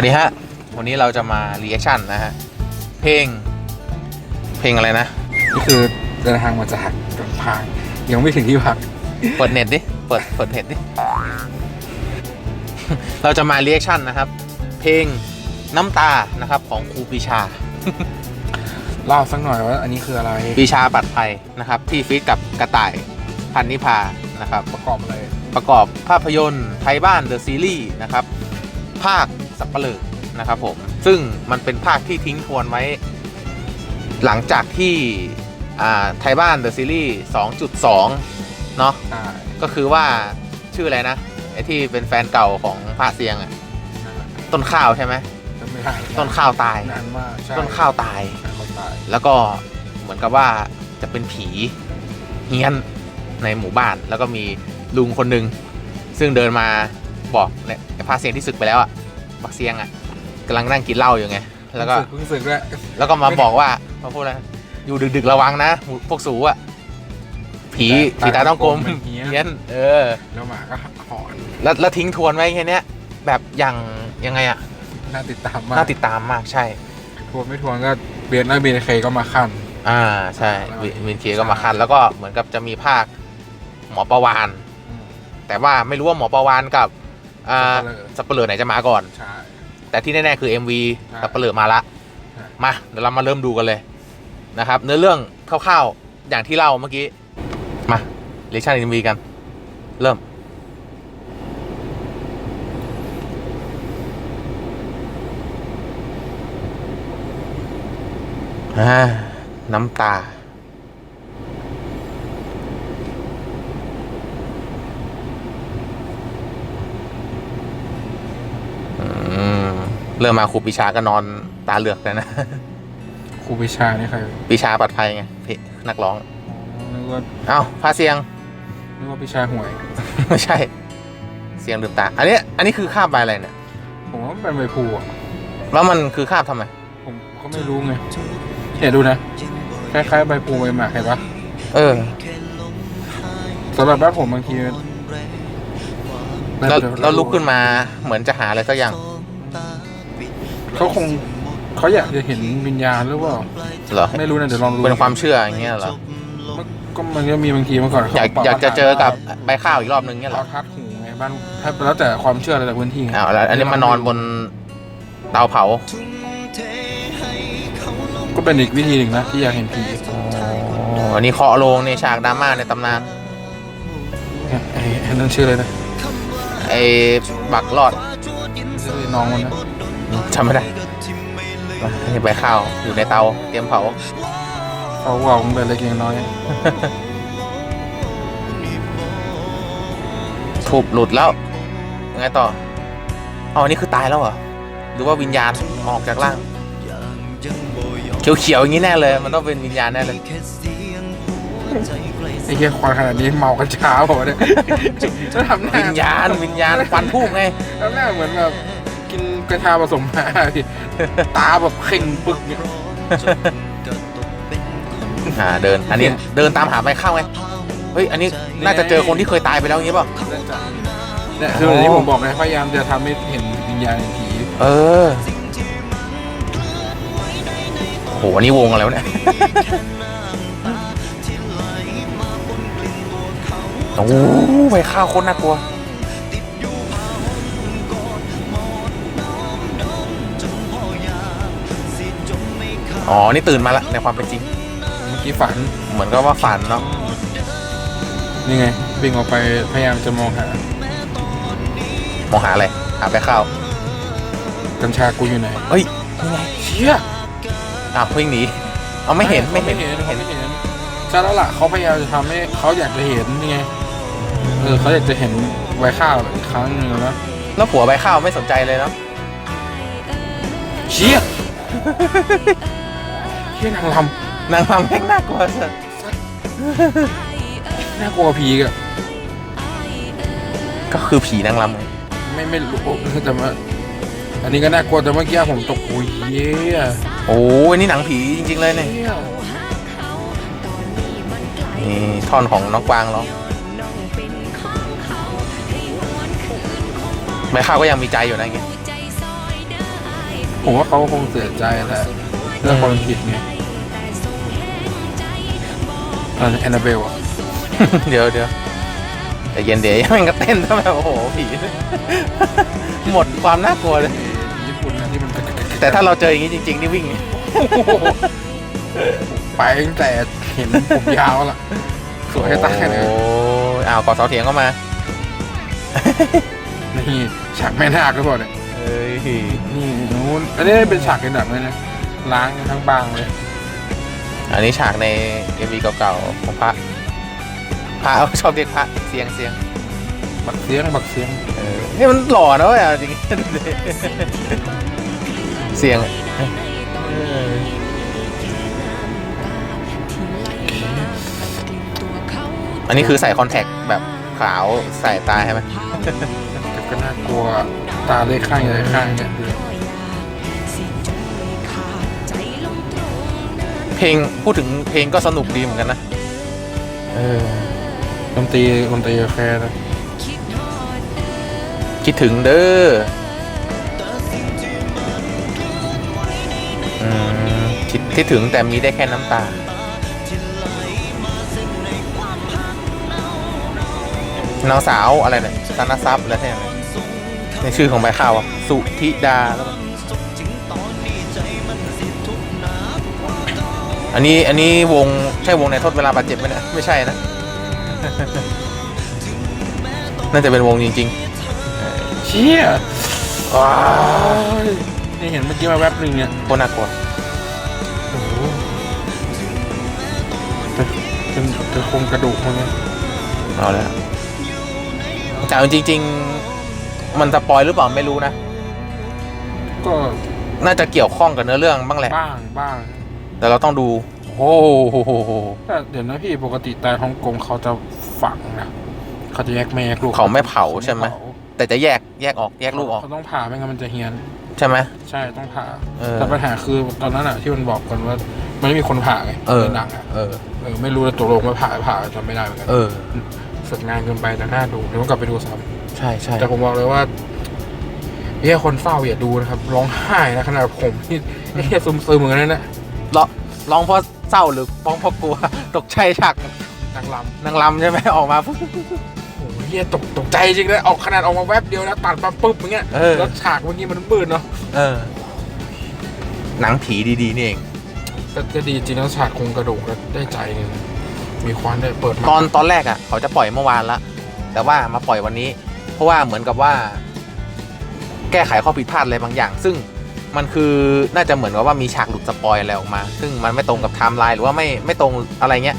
วัสดีฮะ วันนี้เราจะมารีแอคชั่นนะฮะ เพลง เพลงอะไรนะ ก็คือเดินทางมาจากลำพางยังไม่ถึงที่พัก เปิดเน็ตดิ เปิด เปิดเน็ตดิ เราจะมารีแอคชั่นนะครับ เพลงน้ำตา นะครับ ของครูปีชา เล่าสักหน่อยว่าอันนี้คืออะไรปีชาปัดภัยนะครับ ที่ฟีดกับกระต่ายพันนิพา นะครับ ประกอบอะไรประกอบภาพยนตร์ไทยบ้านเดอะซีรีส์นะครับ ภาค สับปะเลอนะครับผมซึ่งมันเป็นภาคที่ทิ้งทวนไว้ หลังจากที่อ่าไทยบ้านเดอะซีรีส์2.2 เนาะอ่าก็คือว่าชื่ออะไรนะ ไอที่เป็นแฟนเก่าของพระเสียงอะต้นข้าวใช่ไหมจำไม่ได้ต้นข้าวตายนานมากใช่ต้นข้าวตายเขาตาย แล้วก็เหมือนกับว่าจะเป็นผีเฮี้ยนในหมู่บ้าน แล้วก็มีลุงคนหนึ่งซึ่งเดินมาบอกเนี่ยไอ้พาเซียงที่ศึกไปแล้วอะ บักเซียงอะกำลังนั่งกินเหล้าอยู่ไง แล้วก็เพิ่งสึกด้วยแล้วก็มาบอกว่ามาพูดอะไรอยู่ดึกๆระวังนะพวกสูอะผีผีตาต้องกลมเป็นเฮี้ยเฮี้ยนเออ แล้วหมาก็หอนแล้วแล้วทิ้งทวนไว้แค่เนี้ยแบบอย่างยังไงอะน่าติดตามมากน่าติดตามมากใช่ทวนไม่ทวนก็เบียร์แล้วเบียร์เคก็มาขั้นอ่าใช่แล้ววิวินเคก็มาคันแล้วก็เหมือนกับจะมีภาคหมอประวานอืมแต่ว่าไม่รู้ว่าหมอประวานกับ อ่าสับปะเลอสับเปลือไหนจะมาก่อน ใช่ แต่ที่แน่ๆคือ MV ใช่สับเปลือมาละ ใช่ มาเดี๋ยวเรามาเริ่มดูกันเลยนะครับ เนื้อเรื่องคร่าวๆอย่างที่เล่าเมื่อกี้ มาเลชั่น MV กัน เริ่ม อ่า น้ำตา เริ่มมาครูปีชาก็นอนตาเหลือกเลยนะ ครูปิชานี่ใครปีชาปัดภัยไงพี่นักร้องอ๋อนึกว่าเอ้าพาเสียง นึกว่าปิชาห่วย ไม่ใช่ เสียงลืมตา อันนี้อันนี้คือคาบใบอะไรเนี่ย ผมว่ามันเป็นใบพลูอะ แล้วมันคือคาบทำไม ผมก็ไม่รู้ไงเนี่ยดูนะ คล้ายๆใบพลูใบหมากเห็นปะเออ สำหรับบ้านผมบางทีแล้วแล้วลุกขึ้นมาเหมือนจะหาอะไรสักอย่าง เขาคงเขาอยากจะเห็นวิญญาณหรือเปล่าเหรอไม่รู้นะเดี๋ยวลองดูเป็นความเชื่ออย่างเงี้ยเหรอมันก็มันก็มีบางทีเมื่อก่อนอยากเขอยากจะเจอกับเใบข้าวอีกรอบนึงเงี้ยเหรขาอทัดหูไงบ้านถ้าแล้วแต่ความเชื่อแต่ละพื้นที่ไงอ้าวแล้วอันนี้มานอนบนเตาเผาก็เป็นอีกวิธีหนึ่งนะที่อยากเห็นผีอ๋ออันนี้เคาะโลงในฉากดราม่าในตำนานเนี่ยไอ้ไอ้นั่นชื่ออะไรนะไอ้บักรอดชื่อน้องมันนะ จำไม่ได้นี่ใบข้าวอยู่ในเตาเตรียมเผาเขาบอกมึงแต่เล็กยังน้อยถูกหลุดแล้วยังไงต่ออ๋ออันนี้คือตายแล้วเหรอหรือว่าวิญญาณออกจากร่าง เขียวๆอย่างนี้แน่เลย มันต้องเป็นวิญญาณแน่เลยไอ้เหี้ยควายขนาดนี้เมากันช้าเปล่าวะเนี่ยจะทำหน้าวิญญาณวิญญาณฟันทูกไงทำหน้าเหมือนแบบ กินกระชาผสมมาพี่ตาแบบเข่งปึกเนี่ยอ่าเดิน อันนี้เดินตามหาใบข้าวไง เฮ้ย อันนี้น่าจะเจอคนที่เคยตายไปแล้วอย่างนี้เปล่าเนี่ยคืออย่างที่ผมบอกไงพยายามจะทำให้เห็นวิญญาณเห็นผีเออ โห อันนี้วงอะไรวะเนี่ย โอ้โหใบข้าวโคตรน่ากลัว อ๋อ นี่ตื่นมาละในความเป็นจริง เมื่อกี้ฝันเหมือนกับว่าฝันเนาะนี่ไงวิ่งออกไปพยายามจะมองหามองหาอะไร หาใบข้าวกัญชากูอยู่ไหนเฮ้ยนี่ไงเชี่ยอ้าววิ่งหนีเอาไม่เห็นไม่เห็นไม่เห็นไม่เห็นไม่เห็นใช่แล้วล่ะเขาพยายามจะทำให้เขาอยากจะเห็นนี่ไงเออเขาอยากจะเห็นใบข้าวอีกครั้งหนึ่งแล้วแล้วผัวใบข้าวไม่สนใจเลยเนาะเชี่ย เชี่ยนางลนางรำแม่งน่ากลัวสุดำน่ากลัวกว่าผีอีกอะก็คือผีนางรำไงไม่ไม่รู้แต่ว่าอันนี้ก็น่ากลัวแต่เมื่อกี้ผมตกโอ้ยเย้ยโอ้ยนี่หนังผีจริงๆเลยเนี่ยเชี่ยนี่ท่อนของน้องกวางร้องใบข้าวก็ยังมีใจอยู่นะไงผมว่าเขาคงเสียใจแหละ เรื่องความผิดไงตอนแอนนาเบลอะเดี๋ยวเดี๋ยวแต่เย็นเดี๋ยวยังก็เต้นซะแบบโอ้โหผี หมดความน่ากลัวเลย ญี่ปุ่นนะที่มันแต่ถ้าเราเจออย่างนี้จริง ๆ นี่วิ่ง ไปตั้งแต่เห็นผมยาวละสวยให้ตายเลยโอ้อ้าวกอเสาเถียงเข้ามา นี่ฉากแม่นาคก็พอเนี่ยเอ้ยนี่นู้นอันนี้เป็นฉากในหนังเลยนะ ล้างกันทั้งบางเลย อันนี้ฉากในเอวีเก่าๆของพระพระชอบเรียกพระเสียงเสียงบักเสียงบักเสียงเออนี่มันหล่อนะเว้ยเอาจริงเสียงเอออันนี้คือใส่คอนแทคแบบขาวใส่ตาใช่ไหมแต่ก็น่ากลัวตาเล็กข้างใหญ่ข้างเนี่ย เพลงพูดถึงเพลงก็สนุกดีเหมือนกันนะเออดนตรีดนตรีแค่นะคิดถึงเด้ออืมคิดคิดถึงแต่มีได้แค่น้ำตานางสาวอะไรเนี่ยสานทรัพย์อะไรแท้เนี่ยในชื่อของใบข้าวอะสุธิดาแล้ว อันนี้อันนี้วงใช่วงในโทษเวลาบาดเจ็บไหมเนี่ยไม่ใช่นะ น่าจะเป็นวงจริงเชี่ยว้ายนี่เห็นเมื่อกี้มาแวบหนึ่งเนี่ยๆโคตรน่ากลัวโอ้โหเป็นเป็นเป็นโครงกระดูกมันเนี่ยเอาแล้วแต่เอาจริง ๆ มันสปอยหรือเปล่าไม่รู้นะ ก็น่าจะเกี่ยวข้องกับเนื้อเรื่องบ้างแหละ บ้างบ้าง แต่เราต้องดู โอ้โหแต่เดี๋ยวนะพี่ปกติแต่ฮ่องกงเขาจะฝังนะเขาจะแยกแม่แยกลูกเขาไม่เผาใช่ไหมเผาแต่จะแยกแยกออกแยกลูกออกเขาต้องผ่าไม่งั้นมันจะเฮี้ยนใช่ไหมใช่ต้องผ่าเออแต่ปัญหาคือตอนนั้นอะที่มันบอกกันว่ามันไม่มีคนผ่าไงเออในหนังอะเออเออไม่รู้เลยตกลงว่าผ่าผ่าจำไม่ได้เหมือนกันเออฝึกงานเกินไปแต่น่าดูเดี๋ยวต้องกลับไปดูซ้ใช่ใช่ำแต่ผมบอกเลยว่าเฮียคนเฝ้าอย่าดูนะครับร้องไห้นะขนาดผมนี่เฮียซึมซึมๆเหมือนกันนะเนี่ย ร้องร้องเพราะเศร้าหรือร้องเพราะกลัว ตกใจฉากนางลำนางลำใช่ไหมออกมาปุ๊บ โอ้โหเฮียตกตกใจจริงนะออกขนาดออกมาแวบเดียวนะตัดมาปุ๊บอย่างเงี้ยเออ แล้วฉากเมื่อกี้มันมืดเนาะเออ หนังผีดีๆนี่เองก็จะดีจริงแล้วฉากโครงกระดูกก็ได้ใจหนึงมีควันได้เปิดมาตอนตอนแรกอะ เขาจะปล่อยเมื่อวานละแต่ว่ามาปล่อยวันนี้ เพราะว่าเหมือนกับว่า แก้ไขข้อผิดพลาดอะไรบางอย่าง ซึ่ง มันคือน่าจะเหมือนกับว่ามีฉากหลุดสปอยอะไรออกมา ซึ่งมันไม่ตรงกับไทม์ไลน์หรือว่าไม่ไม่ตรงอะไรเงี้ย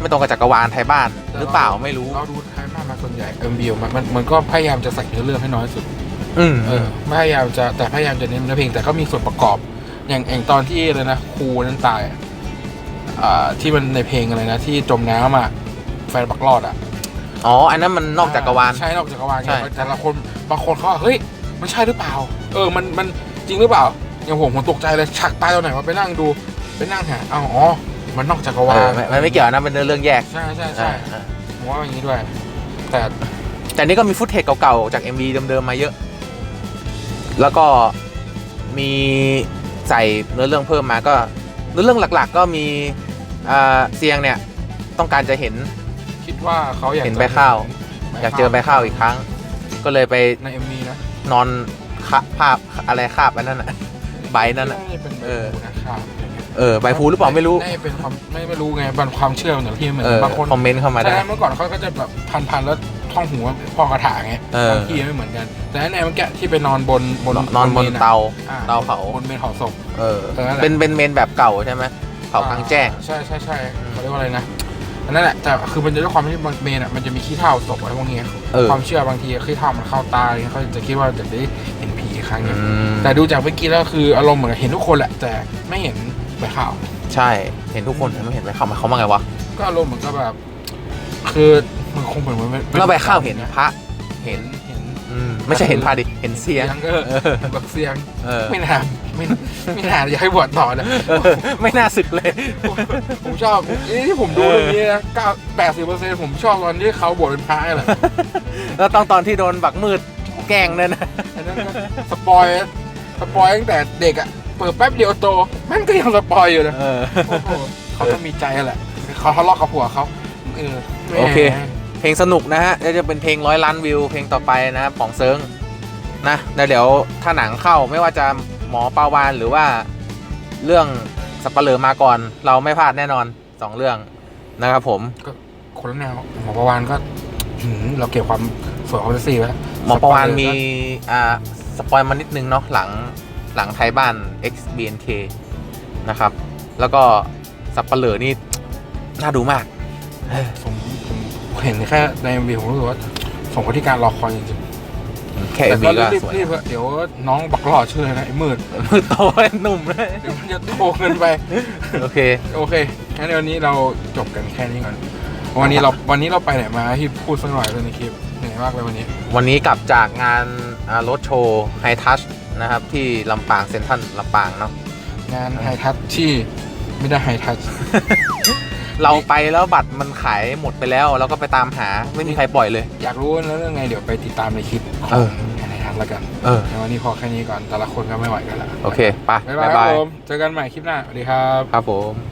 ไม่ตรงกับจักรวาลไทยบ้านหรือเปล่าไม่รู้ เราดูไทยมากมาส่วนใหญ่เอ็มบีมันมันมันก็พยายามจะใส่เนื้อเรื่องให้น้อยที่สุด อืมเออพยายามจะแต่พยายามจะเน้นเนื้อเพลงแต่ก็มีส่วนประกอบ อย่างอย่างตอนที่เลยนะครูนั้นตายอะอ่าที่มันในเพลงอะไรนะที่จมน้ำอะแฟนบักรอดอะ อ๋ออันนั้นมันนอกจักรวาล ใช่นอกจักรวาลใช่ ไงแต่ละคนบางคนเขาว่าเฮ้ยมันใช่หรือเปล่า เออมันมัน จริงหรือเปล่าอย่างผมผมตกใจเลยฉากตายตอนไหนวะไปนั่งดูไปนั่งหาอ้าวอ๋อมันนอกจักรวาเอลอไม่มันไม่เกี่ยวนะเป็นเรื่องแยกใช่ใช่ใช่อ่าอ่าผมว่าอย่างนี้ด้วย แต่แต่นี่ก็มีฟุตเทจเก่าๆจาก MV เดิมๆมาเยอะ แล้วก็มีใส่เนื้อเรื่องเพิ่มมาก็เนื้อเรื่องหลัก ๆ ก็มีอ่าเซียงเนี่ยต้องการจะเห็น คิดว่าเขาอยากเห็นจะใบข้าวใบอยากเจอใบข้าวอีกครั้ง ก็เลยไปในเอ็มวีนะนอน คาภาพอะไรคาบอันนั้นอะใบนั้นอะาจะเป็นใบเออพูนะครับเออใบพลูหรือเปล่าไม่รู้น่าจะเป็นความไม่ไม่รู้ไงเป็นความเชื่อเหมือนที่เหมือนเออบางคนคอมเมนต์เข้ามาได้ ใช่เมื่อก่อนเขาก็จะแบบพันพันๆแล้วท่องหัวพ่อกระถาไงเออ บางที่ไม่เหมือนกัน แต่อันไหนเมื่อกี้ที่ไปนอนบนบนนอนบนมะเตา อ่เตาเผา บนเมนเผาศพ เออ เออนั่นแหละเป็นเป็นเมนแบบเก่าใช่ไหมเผากลางแจ้ง ใช่ใช่ใช่เขาเรียกว่าอะไรนะอันนั่นแหละแต่คือมันจะด้วยความที่บางเมนอะมันจะมีขี้เถ้าศพอะไรพวกนี้เออ ความเชื่อบางทีขี้เถ้ามันเข้าตาอะไรเงี้ยเขาจะคิดว่าจะได้เห็นผี อีกครั้งหนึงอืม แต่ดูจากเมื่อกี้แล้วคืออารมณ์เหมือนเห็นทุกคนแหละแต่ไม่เห็นใบข่าว ใช่ เห็นทุกคนแต่ไม่เห็นใบข้าวหมายเขามว่าไงวะก็อารมณ์เหมือนกับแบบ คือมันคงเหมือนมันเป็นแล้วใบข้าวเห็นพระ เห็นเห็นอืมไม่ใช่เห็นพระดิ เห็นเสียงก็เออแบบเสียง เออ ไม่น่าไม่ไม่น่าอยากให้บวชต่อเลยเออ ไม่น่าสึกเลย ผมชอบเอ้ที่ผมดูเรื่องนี้นะเก้าแปดสิบเปอร์เซ็นต์ผมชอบตอนที่เขาบวชเป็นพระแหละแล้วต้องตอนที่โดนบักมืด แกล้งเนี่ยนะอันนั้นก็สปอยสปอยตั้งแต่เด็กอะเปิดแป๊บเดียวโตแม่งก็ยังสปอยอยู่นะเออ โอ้โหเขาต้องมีใจแหละเขาทะเลาะกับผัวเขาเออแหมโอเค เพลงสนุกนะฮะแล้วจะเป็นเพลงร้อยล้านวิว เพลงต่อไปนะครับของเซิงนะแล้วเดี๋ยวถ้าหนังเข้าไม่ว่าจะหมอปาวานหรือว่าเรื่องสับเปลือมาก่อน เราไม่พลาดแน่นอนสองเรื่องนะครับผม คนละแนวหมอประวานก็หืมเราเก็บความสวยของเซ็กซี่ไว้ หมอปาวานสปอยมีก็อ่าสปอยมานิดนึงเนาะหลังหลังไทยบ้าน XBNK นะครับ แล้วก็สับเปลือนี่น่าดูมาก ผมผมเห็นแค่ใน MV ผมรู้สึกว่าสมกับที่การรอคอยจริงแค่ๆเอ็แต่มก็วีก็รีบสวยรีบๆเดี๋ยวน้องบักหล่อชื่ออะไรนะไอ้มืดมือโตเป็นหนุ่มเลยเดี๋ยวมันจะโตเกินไป โอเค โอเคงั้นเดี๋ยววันนี้เราจบกันแค่นี้ก่อน วันนี้เราวันนี้เราไปไหนมาที่พูดสักหน่อยเลยในคลิป เหนื่อยมากเลยวันนี้ วันนี้กลับจากงานรถโชว์ไฮทัชนะครับ ที่ลำปางเซ็นทรัลลำปางเนาะงานไฮทัชที่ไม่ได้ไฮทัช เราไปแล้วบัตรมันขายหมดไปแล้วแล้วก็ไปตามหาไม่มีใครปล่อยเลย อยากรู้แล้วเรื่องไงเดี๋ยวไปติดตามในคลิปขเอององานไฮทัชแล้วกันเออในวันนี้พอแค่นี้ก่อนแต่ละคนก็ไม่ไหวกันแล้วโอเคไปบ๊ายบายครับผมเจอกันใหม่คลิปหน้าสวัสดีครับ ครับผม